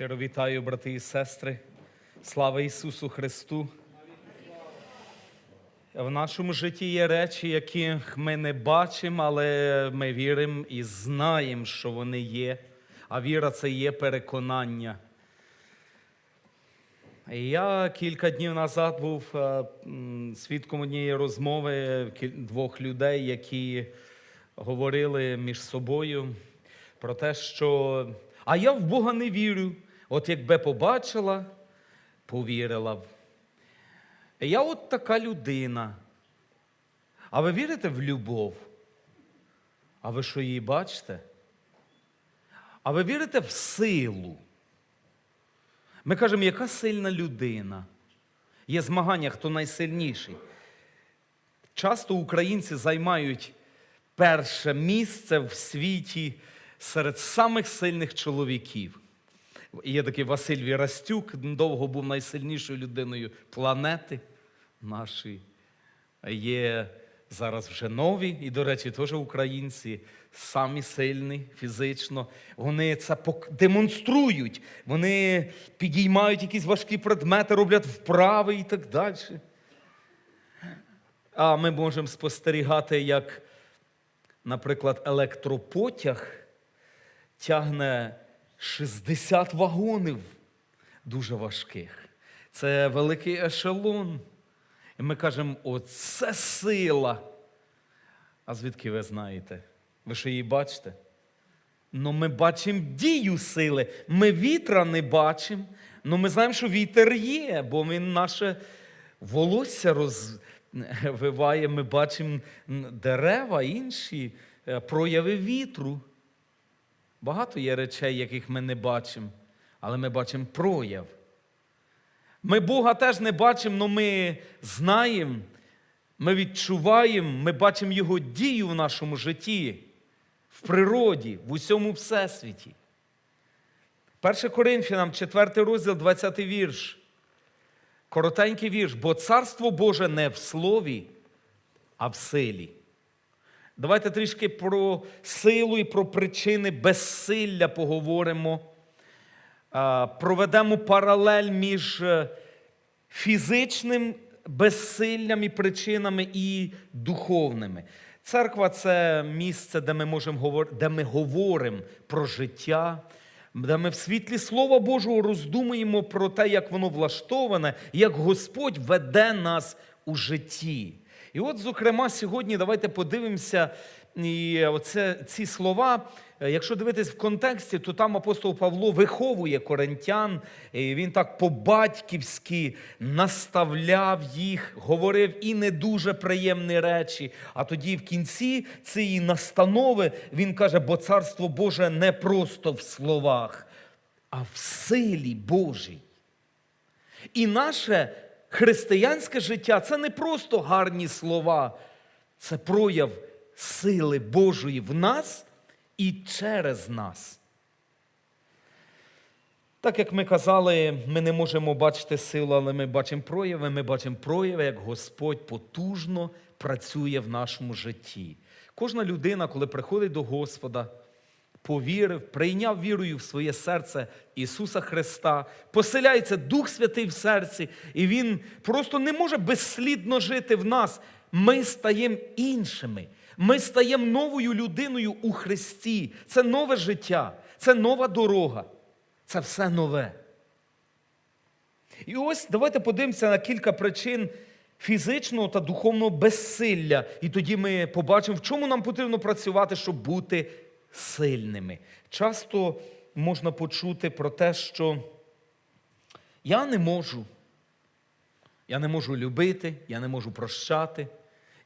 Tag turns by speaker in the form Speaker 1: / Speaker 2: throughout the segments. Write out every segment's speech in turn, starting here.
Speaker 1: Щиро вітаю, брати і сестри. Слава Ісусу Христу. В нашому житті є речі, яких ми не бачимо, але ми віримо і знаємо, що вони є. А віра це є переконання. Я кілька днів назад був е, свідком однієї розмови двох людей, які говорили між собою про те, що а я в Бога не вірю. От якби побачила, повірила б. Я от така людина. А ви вірите в любов? А ви що її бачите? А ви вірите в силу? Ми кажемо, яка сильна людина? Є змагання, хто найсильніший. Часто українці займають перше місце в світі серед самих сильних чоловіків. Є такий Василь Вірастюк, довго був найсильнішою людиною планети нашої. Є зараз вже нові, і, до речі, теж українці, самі сильні фізично. Вони це демонструють, вони підіймають якісь важкі предмети, роблять вправи і так далі. А ми можемо спостерігати, як, наприклад, електропотяг тягне 60 вагонів дуже важких. Це великий ешелон. І ми кажемо, оце сила. А звідки ви знаєте? Ви що її бачите? Ну, ми бачимо дію сили. Ми вітра не бачимо. Ну ми знаємо, що вітер є, бо він наше волосся розвиває. Ми бачимо дерева, інші е, прояви вітру. Багато є речей, яких ми не бачимо, але ми бачимо прояв. Ми Бога теж не бачимо, але ми знаємо, ми відчуваємо, ми бачимо Його дію в нашому житті, в природі, в усьому всесвіті. 1 Коринфянам, 4 розділ, 20 вірш. Коротенький вірш, бо царство Боже не в слові, а в силі. Давайте трішки про силу і про причини безсилля поговоримо. Проведемо паралель між е, фізичним безсиллям і причинами і духовними. Церква це місце, де ми можемо де ми говоримо про життя, де ми в світлі Слова Божого роздумуємо про те, як воно влаштоване, як Господь веде нас у житті. І от, зокрема, сьогодні давайте подивимося, і оце, ці слова. е, Якщо дивитись в контексті, то там апостол Павло виховує коринтян, і він так по-батьківськи наставляв їх, говорив і не дуже приємні речі. А тоді в кінці цієї настанови він каже: бо царство Боже не просто в словах, а в силі Божій. І наше християнське життя це не просто гарні слова, це прояв сили Божої в нас і через нас. Так як ми казали, ми не можемо бачити силу, але ми бачимо прояви. Ми бачимо прояви, як Господь потужно працює в нашому житті. Кожна людина, коли приходить до Господа, повірив, прийняв вірою в своє серце Ісуса Христа, поселяється Дух Святий в серці, і Він просто не може безслідно жити в нас. Ми стаємо іншими. Ми стаємо новою людиною у Христі. Це нове життя, це нова дорога. Це все нове. І ось давайте подивимося на кілька причин фізичного та духовного безсилля. І тоді ми побачимо, в чому нам потрібно працювати, щоб бути сильними. Часто можна почути про те, що я не можу. Я не можу любити, я не можу прощати,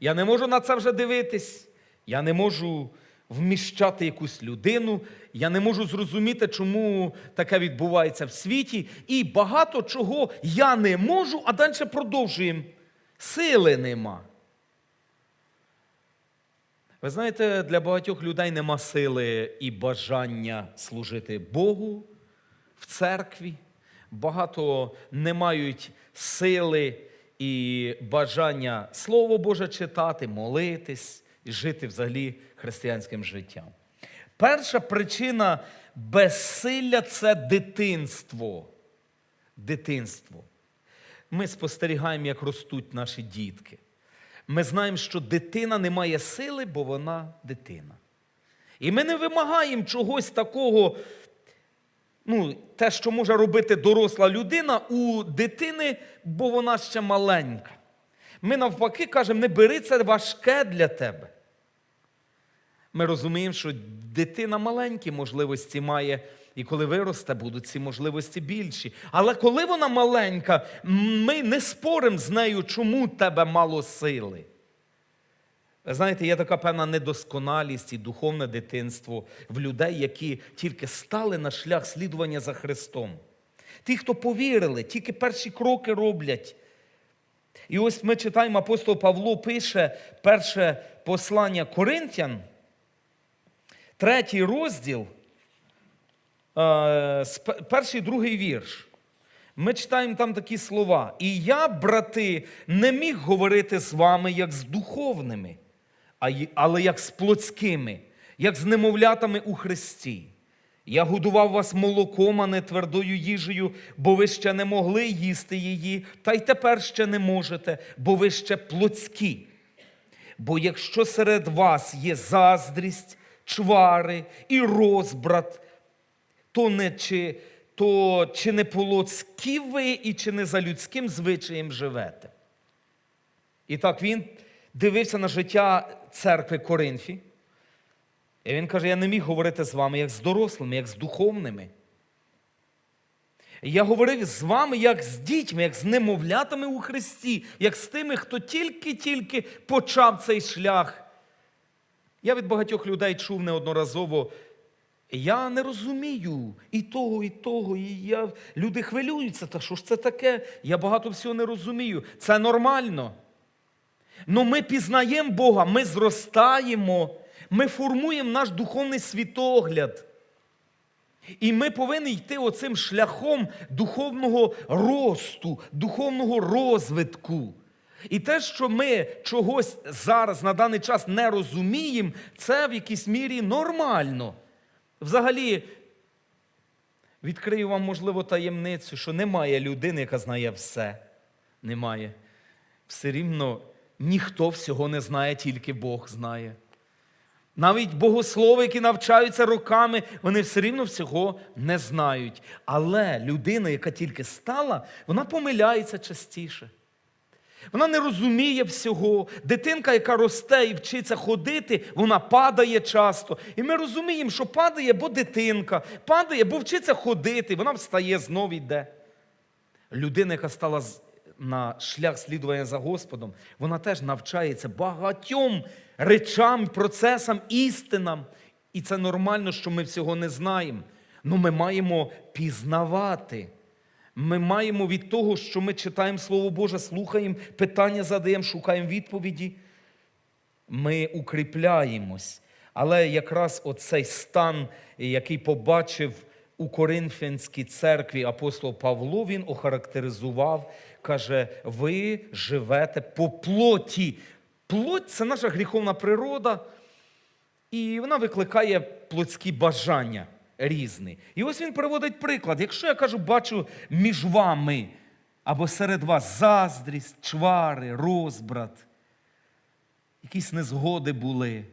Speaker 1: я не можу на це вже дивитись, я не можу вміщати якусь людину, я не можу зрозуміти, чому таке відбувається в світі. І багато чого я не можу, а далі продовжуємо. Сили нема. Ви знаєте, для багатьох людей нема сили і бажання служити Богу в церкві. Багато не мають сили і бажання Слово Боже читати, молитись і жити взагалі християнським життям. перша причина безсилля це дитинство. Дитинство. Ми спостерігаємо, як ростуть наші дітки. Ми знаємо, що дитина не має сили, бо вона дитина. І ми не вимагаємо чогось такого, ну, те, що може робити доросла людина у дитини, бо вона ще маленька. Ми навпаки кажемо, не бери це важке для тебе. Ми розуміємо, що дитина маленькі можливості має, і коли виросте, будуть ці можливості більші. Але коли вона маленька, ми не споримо з нею, чому тебе мало сили. Ви знаєте, є така певна недосконалість і духовне дитинство в людей, які тільки стали на шлях слідування за Христом. Ті, хто повірили, тільки перші кроки роблять. І ось ми читаємо, апостол Павло пише перше послання Коринтян, третій розділ, перший другий вірш. Ми читаємо там такі слова. І я, брати, не міг говорити з вами як з духовними, але як з плотськими, як з немовлятами у Христі. Я годував вас молоком, а не твердою їжею, бо ви ще не могли їсти її, та й тепер ще не можете, бо ви ще плотські. Бо якщо серед вас є заздрість, чвари і розбрат, то не чи, то чи не по-людськи ви і чи не за людським звичаєм живете. І так він дивився на життя церкви Коринфі. І він каже: я не міг говорити з вами як з дорослими, як з духовними. Я говорив з вами як з дітьми, як з немовлятами у Христі, як з тими, хто тільки-тільки почав цей шлях. Я від багатьох людей чув неодноразово. Я не розумію і того, і того. І я... Люди хвилюються, та що ж це таке? Я багато всього не розумію. Це нормально. Ну ми пізнаємо Бога, ми зростаємо, ми формуємо наш духовний світогляд. І ми повинні йти оцим шляхом духовного росту, духовного розвитку. І те, що ми чогось зараз на даний час не розуміємо, це в якійсь мірі нормально. Взагалі, відкрию вам, можливо, таємницю, що немає людини, яка знає все. Немає. Все рівно ніхто всього не знає, тільки Бог знає. Навіть богослови, які навчаються роками, вони все рівно всього не знають. Але людина, яка тільки стала, вона помиляється частіше. Вона не розуміє всього. Дитинка, яка росте і вчиться ходити, вона падає часто. І ми розуміємо, що падає, бо дитинка, падає, бо вчиться ходити, вона встає, знов йде. Людина, яка стала на шлях слідування за Господом, вона теж навчається багатьом речам, процесам, істинам. І це нормально, що ми всього не знаємо. Ну ми маємо пізнавати. Ми маємо від того, що ми читаємо Слово Боже, слухаємо, питання задаємо, шукаємо відповіді. Ми укріпляємось. Але якраз оцей стан, який побачив у Коринфянській церкві апостол Павло, він охарактеризував, каже: ви живете по плоті. Плоть це наша гріховна природа, і вона викликає плотські бажання різні. І ось він приводить приклад. Якщо я кажу, бачу між вами або серед вас заздрість, чвари, розбрат, якісь незгоди були,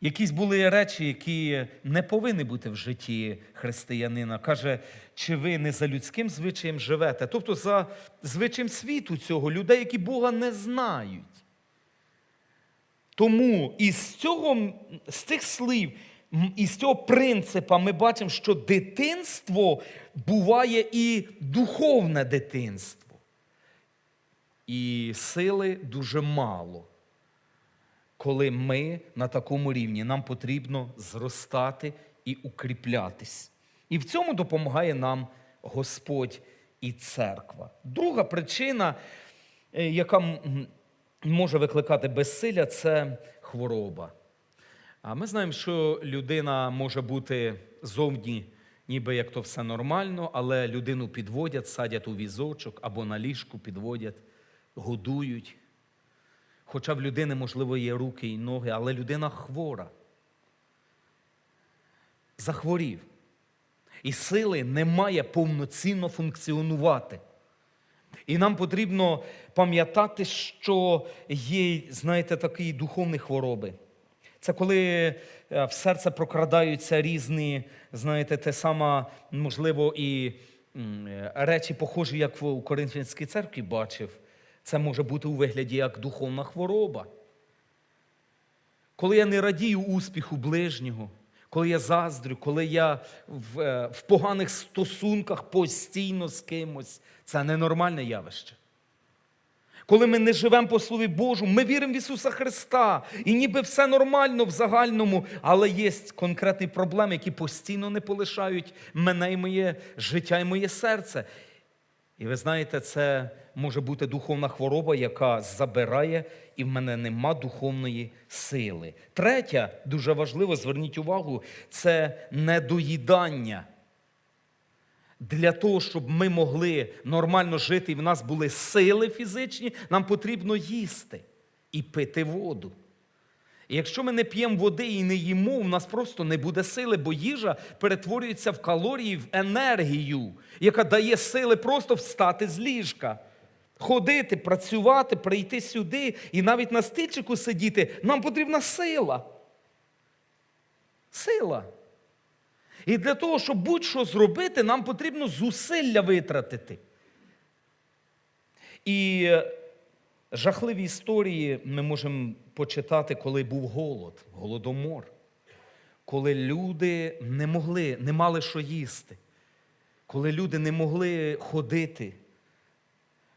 Speaker 1: якісь були речі, які не повинні бути в житті християнина. Каже, чи ви не за людським звичаєм живете, тобто за звичаєм світу цього, людей, які Бога не знають. Тому із цього, з цих слів, м, із цього принципа ми бачимо, що дитинство буває і духовне дитинство. І сили дуже мало. Коли ми на такому рівні, нам потрібно зростати і укріплятись. І в цьому допомагає нам Господь і церква. Друга причина, е, яка може викликати безсилля, це хвороба. А ми знаємо, що людина може бути зовні, ніби як то все нормально, але людину підводять, садять у візочок або на ліжку підводять, годують. Хоча в людини, можливо, є руки і ноги, але людина хвора. захворів. І сили немає повноцінно функціонувати. І нам потрібно пам'ятати, що є, знаєте, такі духовні хвороби. Це коли е, в серце прокрадаються різні, знаєте, те саме, можливо, і е, речі, похожі, як у Коринфянській церкві бачив. Це може бути у вигляді як духовна хвороба. Коли я не радію успіху ближнього, коли я заздрю, коли я в, е, в поганих стосунках постійно з кимось, це ненормальне явище. Коли ми не живемо по Слові Божу, ми віримо в Ісуса Христа, і ніби все нормально в загальному, але є конкретні проблеми, які постійно не полишають мене і моє життя і моє серце. І ви знаєте, це може бути духовна хвороба, яка забирає, і в мене нема духовної сили. Третя, дуже важливо, зверніть увагу, це недоїдання. Для того, щоб ми могли нормально жити і в нас були сили фізичні, нам потрібно їсти і пити воду. І якщо ми не п'ємо води і не їмо, у нас просто не буде сили, бо їжа перетворюється в калорії, в енергію, яка дає сили просто встати з ліжка, ходити, працювати, прийти сюди і навіть на стільчику сидіти. Нам потрібна сила. Сила. І для того, щоб будь-що зробити, нам потрібно зусилля витратити. І жахливі історії ми можемо почитати, коли був голод, голодомор, коли люди не могли, не мали що їсти, коли люди не могли ходити,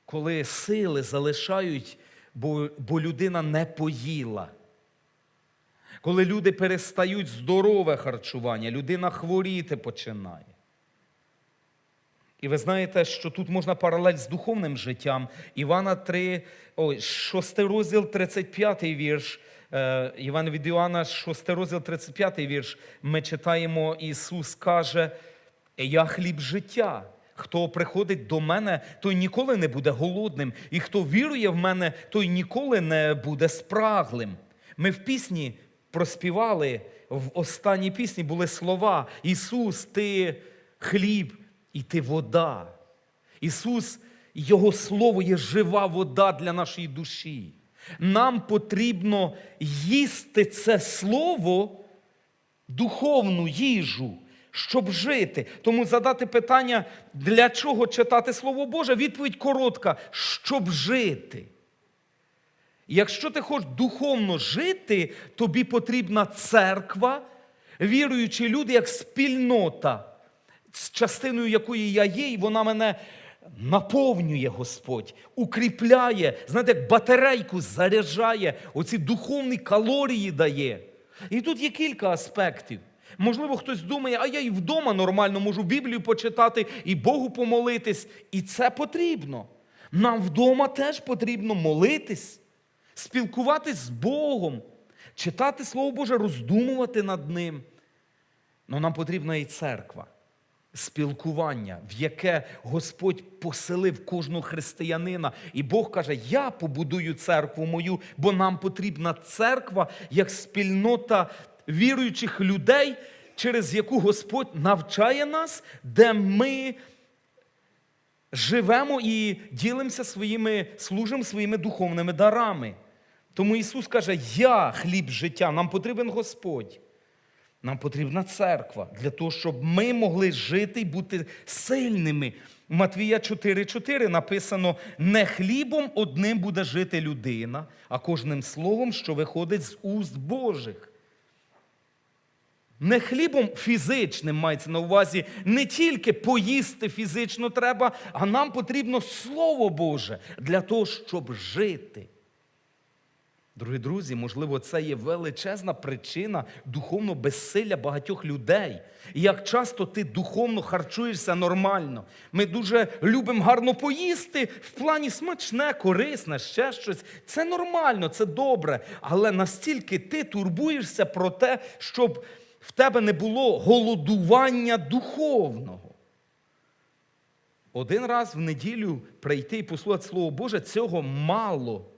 Speaker 1: коли сили залишають, бо, бо людина не поїла. Коли люди перестають здорове харчування, людина хворіти починає. І ви знаєте, що тут можна паралель з духовним життям. Івана 3, ой, 6 розділ, 35 вірш. Е, Івана від Іоанна, 6 розділ, 35 вірш. Ми читаємо, Ісус каже, я хліб життя. Хто приходить до мене, той ніколи не буде голодним. І хто вірує в мене, той ніколи не буде спраглим. Ми в пісні проспівали, в останній пісні були слова: Ісус, ти хліб і ти вода. Ісус, Його Слово є жива вода для нашої душі. Нам потрібно їсти це слово, духовну їжу, щоб жити. Тому задати питання, для чого читати Слово Боже, відповідь коротка, щоб жити. Якщо ти хочеш духовно жити, тобі потрібна церква, віруючі люди, як спільнота, з частиною якої я є, і вона мене наповнює Господь, укріпляє, знаєте, як батарейку заряджає, оці духовні калорії дає. І тут є кілька аспектів. Можливо, хтось думає, а я і вдома нормально можу Біблію почитати і Богу помолитись. І це потрібно. Нам вдома теж потрібно молитись, спілкуватись з Богом, читати Слово Боже, роздумувати над ним. Але нам потрібна і церква, спілкування, в яке Господь поселив кожного християнина. І Бог каже: Я побудую церкву мою, бо нам потрібна церква як спільнота віруючих людей, через яку Господь навчає нас, де ми. Живемо і ділимося своїми, служимо своїми духовними дарами. Тому Ісус каже: Я хліб життя, нам потрібен Господь. Нам потрібна церква для того, щоб ми могли жити і бути сильними. Матвія 4,4 написано: не хлібом одним буде жити людина, а кожним словом, що виходить з уст Божих. Не хлібом фізичним мається на увазі, не тільки поїсти фізично треба, а нам потрібно Слово Боже для того, щоб жити. Дорогі друзі, можливо, це є величезна причина духовного безсилля багатьох людей. І як часто ти духовно харчуєшся нормально. Ми дуже любимо гарно поїсти в плані смачне, корисне, ще щось. Це нормально, це добре. Але настільки ти турбуєшся про те, щоб в тебе не було голодування духовного. Один раз в неділю прийти і послухати Слово Боже, цього мало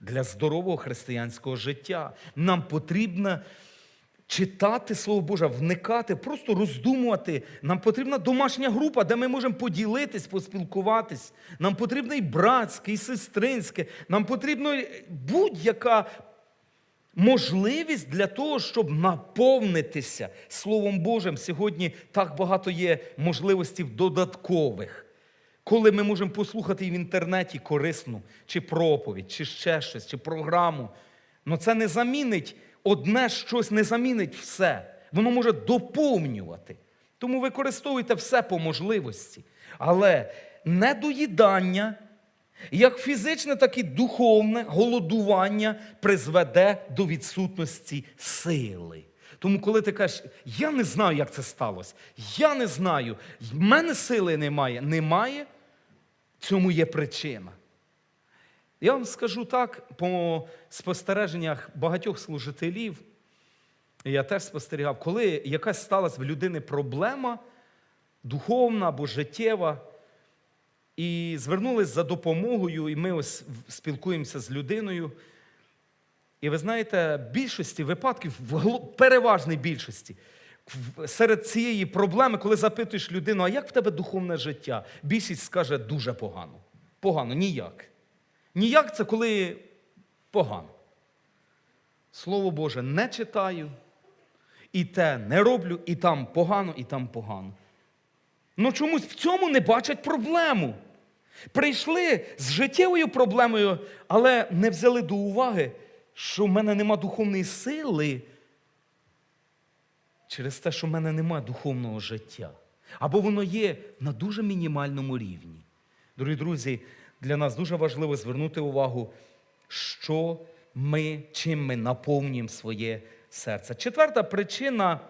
Speaker 1: для здорового християнського життя. Нам потрібно читати Слово Боже, вникати, просто роздумувати. Нам потрібна домашня група, де ми можемо поділитись, поспілкуватись. Нам потрібно і братське, і сестринське. Нам потрібно будь-яка можливість для того, щоб наповнитися Словом Божим. Сьогодні так багато є можливостей додаткових. Коли ми можемо послухати в інтернеті корисну, чи проповідь, чи ще щось, чи програму. Ну це не замінить одне щось, не замінить все. Воно може доповнювати. Тому використовуйте все по можливості. Але недоїдання, як фізичне, так і духовне голодування призведе до відсутності сили. Тому, коли ти кажеш, я не знаю, як це сталося, я не знаю, в мене сили немає, немає, цьому є причина. Я вам скажу так, по спостереженнях багатьох служителів, я теж спостерігав, коли якась сталася в людини проблема духовна або життєва, і звернулись за допомогою, і ми ось спілкуємося з людиною. І ви знаєте, більшості випадків, в переважній більшості, серед цієї проблеми, коли запитуєш людину, а як в тебе духовне життя? Більшість скаже дуже погано. Погано, ніяк. Ніяк це коли погано. Слово Боже, не читаю, і те не роблю, і там погано, і там погано. Ну чомусь в цьому не бачать проблему. Прийшли з життєвою проблемою, але не взяли до уваги, що в мене нема духовної сили через те, що в мене нема духовного життя. Або воно є на дуже мінімальному рівні. Дорогі друзі, для нас дуже важливо звернути увагу, що ми, чим ми наповнюємо своє серце. Четверта причина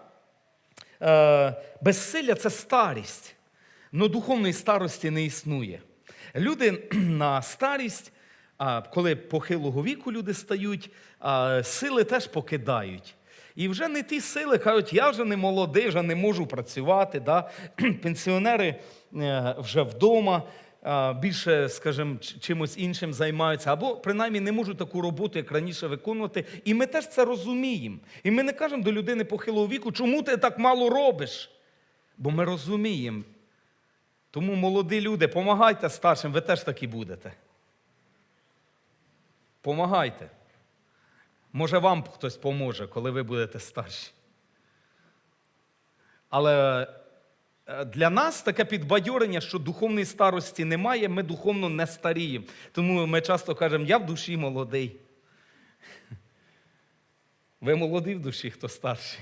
Speaker 1: е, безсилля це старість. Но духовної старості не існує. Люди на старість, коли похилого віку люди стають, сили теж покидають. І вже не ті сили кажуть, я вже не молодий, вже не можу працювати. Да? Пенсіонери е, вже вдома більше, скажімо, чимось іншим займаються, або принаймні не можуть таку роботу, як раніше, виконувати. І ми теж це розуміємо. І ми не кажемо до людини похилого віку, чому ти так мало робиш? Бо ми розуміємо. Тому, молоді люди, помагайте старшим, ви теж такі будете. Помагайте. Може, вам хтось поможе, коли ви будете старші. Але е, для нас таке підбадьорення, що духовної старості немає, ми духовно не старіємо. Тому ми часто кажемо, я в душі молодий. Ви молодий в душі, хто старший.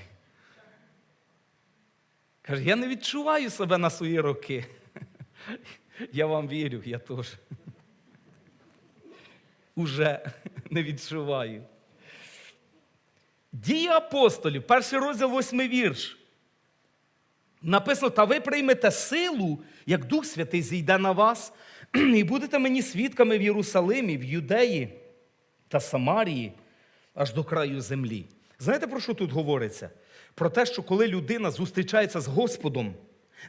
Speaker 1: Каже, я не відчуваю себе на свої роки. Я вам вірю, я теж. Уже не відчуваю. Дії апостолів, перший розділ, восьмий вірш. Написано, та ви приймете силу, як Дух Святий зійде на вас, і будете мені свідками в Єрусалимі, в Юдеї та Самарії, аж до краю землі. Знаєте, про що тут говориться? Про те, що коли людина зустрічається з Господом,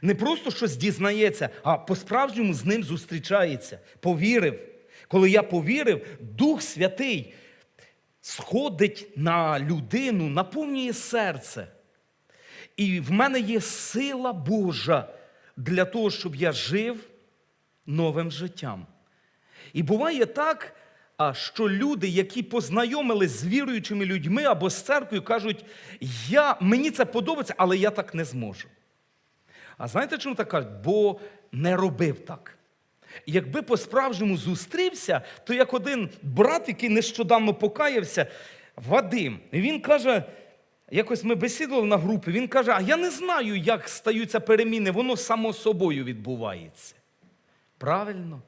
Speaker 1: не просто щось дізнається, а по-справжньому з ним зустрічається. Повірив. Коли я повірив, Дух Святий сходить на людину, наповнює серце. І в мене є сила Божа для того, щоб я жив новим життям. І буває так, що люди, які познайомились з віруючими людьми або з церквою, кажуть, я, мені це подобається, але я так не зможу. А знаєте, чому так кажуть? Бо не робив так. Якби по-справжньому зустрівся, то як один брат, який нещодавно покаявся, Вадим, він каже, якось ми бесідували на групі, він каже, а я не знаю, як стаються переміни, воно само собою відбувається. Правильно?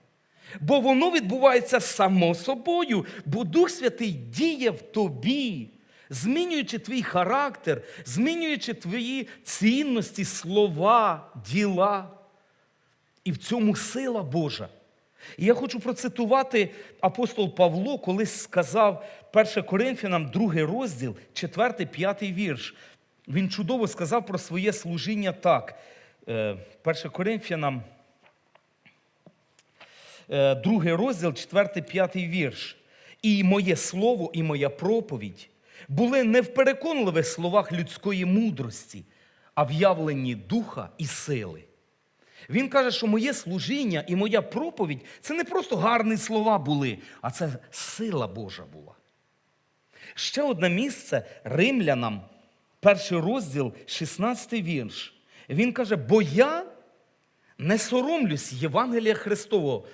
Speaker 1: Бо воно відбувається само собою, бо Дух Святий діє в тобі, змінюючи твій характер, змінюючи твої цінності, слова, діла. І в цьому сила Божа. І я хочу процитувати апостол Павло, колись сказав 1 Коринфянам, другий розділ, 4-5 вірш. Він чудово сказав про своє служіння так. 1 Коринфянам, е, другий розділ, 4-5 вірш. І моє слово, і моя проповідь були не в переконливих словах людської мудрості, а в явленні духа і сили. Він каже, що моє служіння і моя проповідь це не просто гарні слова були, а це сила Божа була. Ще одне місце римлянам, перший розділ, 16 вірш. Він каже: бо я не соромлюсь Євангелія Христового,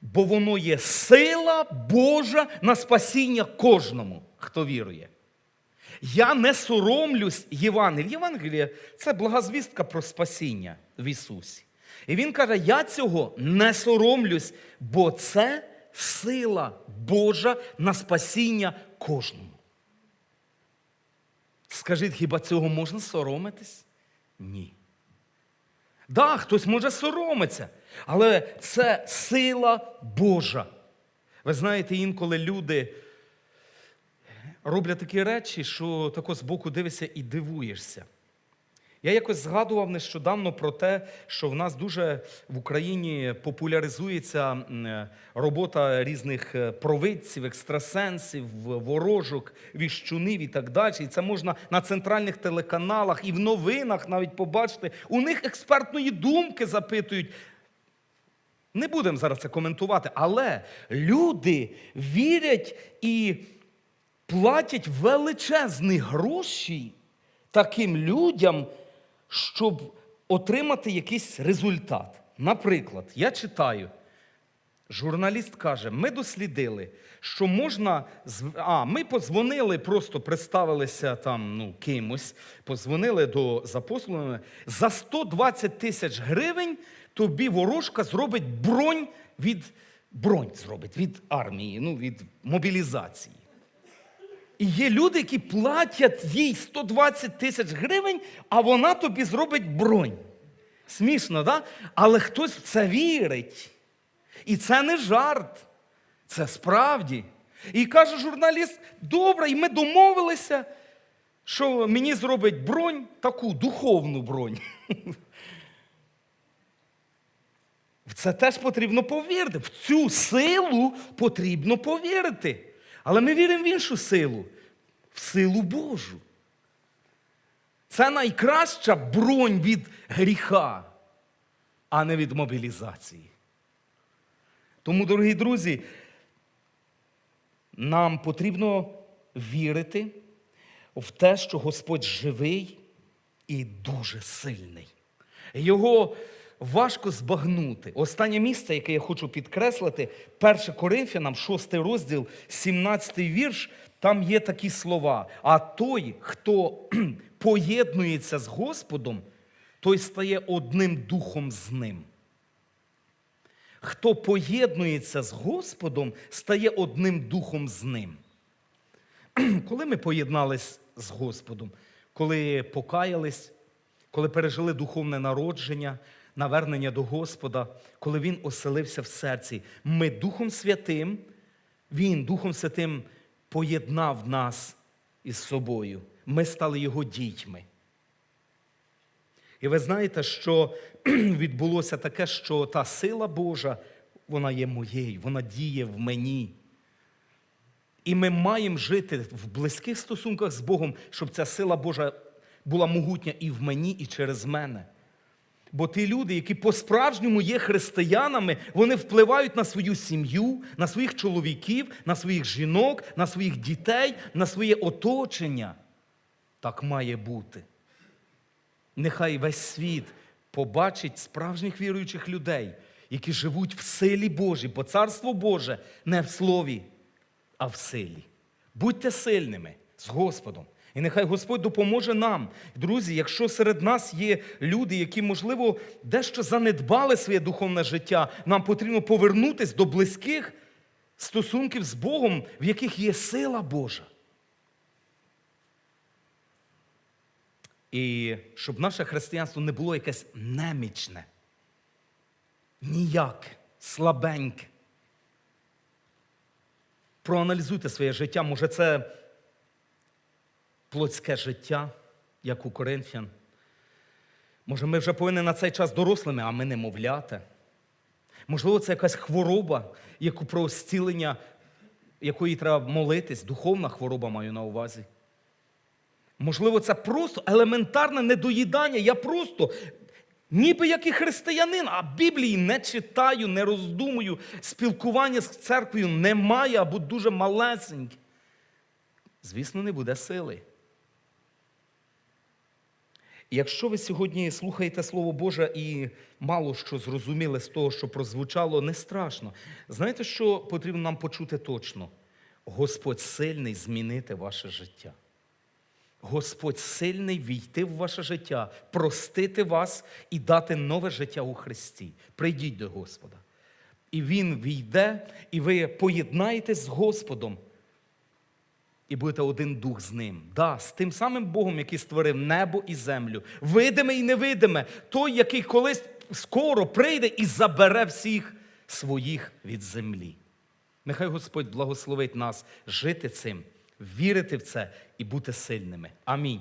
Speaker 1: бо воно є сила Божа на спасіння кожному, хто вірує. Я не соромлюсь Євангелія. Євангелія це благозвістка про спасіння в Ісусі. І він каже: я цього не соромлюсь, бо це сила Божа на спасіння кожному. Скажіть, хіба цього можна соромитись? Ні. Да, хтось може соромитися, але це сила Божа. Ви знаєте, інколи люди роблять такі речі, що тако збоку дивишся і дивуєшся. Я якось згадував нещодавно про те, що в нас дуже в Україні популяризується е, робота різних е, провидців, екстрасенсів, ворожок, віщунів і так далі. І це можна на центральних телеканалах і в новинах навіть побачити. У них експертної думки запитують. Не будемо зараз це коментувати, але люди вірять і платять величезні гроші таким людям, щоб отримати якийсь результат. Наприклад, я читаю, журналіст каже: ми дослідили, що можна. А, ми подзвонили, просто представилися там ну, кимось, подзвонили до за послугами. За 120 тисяч гривень тобі ворожка зробить бронь від бронь зробить від армії, ну, від мобілізації. І є люди, які платять їй 120 тисяч гривень, а вона тобі зробить бронь. Смішно, да? Але хтось в це вірить. І це не жарт. Це справді. І каже журналіст: добре, і ми домовилися, що мені зробить бронь, таку духовну бронь. В це теж потрібно повірити. В цю силу потрібно повірити. Але ми віримо в іншу силу, в силу Божу. Це найкраща бронь від гріха, а не від мобілізації. Тому, дорогі друзі, нам потрібно вірити в те, що Господь живий і дуже сильний. Його важко збагнути. Останнє місце, яке я хочу підкреслити, 1 Коринфянам, 6 розділ, 17 вірш, там є такі слова. А той, хто поєднується з Господом, той стає одним духом з ним. Хто поєднується з Господом, стає одним духом з ним. Коли ми поєднались з Господом, коли покаялись, коли пережили духовне народження, навернення до Господа, коли Він оселився в серці, ми Духом Святим, Він Духом Святим поєднав нас із собою. Ми стали Його дітьми. І ви знаєте, що відбулося таке, що та сила Божа, вона є моєю, вона діє в мені. І ми маємо жити в близьких стосунках з Богом, щоб ця сила Божа була могутня і в мені, і через мене. Бо ті люди, які по-справжньому є християнами, вони впливають на свою сім'ю, на своїх чоловіків, на своїх жінок, на своїх дітей, на своє оточення. Так має бути. Нехай весь світ побачить справжніх віруючих людей, які живуть в силі Божій, бо Царство Боже не в слові, а в силі. Будьте сильними з Господом. І нехай Господь допоможе нам. Друзі, якщо серед нас є люди, які, можливо, дещо занедбали своє духовне життя, нам потрібно повернутися до близьких стосунків з Богом, в яких є сила Божа. І щоб наше християнство не було якесь немічне, ніяке, слабеньке. Проаналізуйте своє життя. Може, це плотське життя, як у Коринфян. Може, ми вже повинні на цей час дорослими, а ми немовляти. Можливо, це якась хвороба, яку про зцілення, якої треба молитись, духовна хвороба маю на увазі. Можливо, це просто елементарне недоїдання. Я просто, ніби як і християнин, а Біблії не читаю, не роздумую. Спілкування з церквою немає або дуже малесеньке. Звісно, не буде сили. Якщо ви сьогодні слухаєте Слово Боже і мало що зрозуміли з того, що прозвучало, не страшно. Знаєте, що потрібно нам почути точно? Господь сильний змінити ваше життя. Господь сильний війти в ваше життя, простити вас і дати нове життя у Христі. Прийдіть до Господа. І Він війде, і ви поєднаєтесь з Господом і будете один дух з ним. Да, з тим самим Богом, який створив небо і землю, видиме і невидиме, той, який колись скоро прийде і забере всіх своїх від землі. Нехай Господь благословить нас жити цим, вірити в це і бути сильними. Амінь.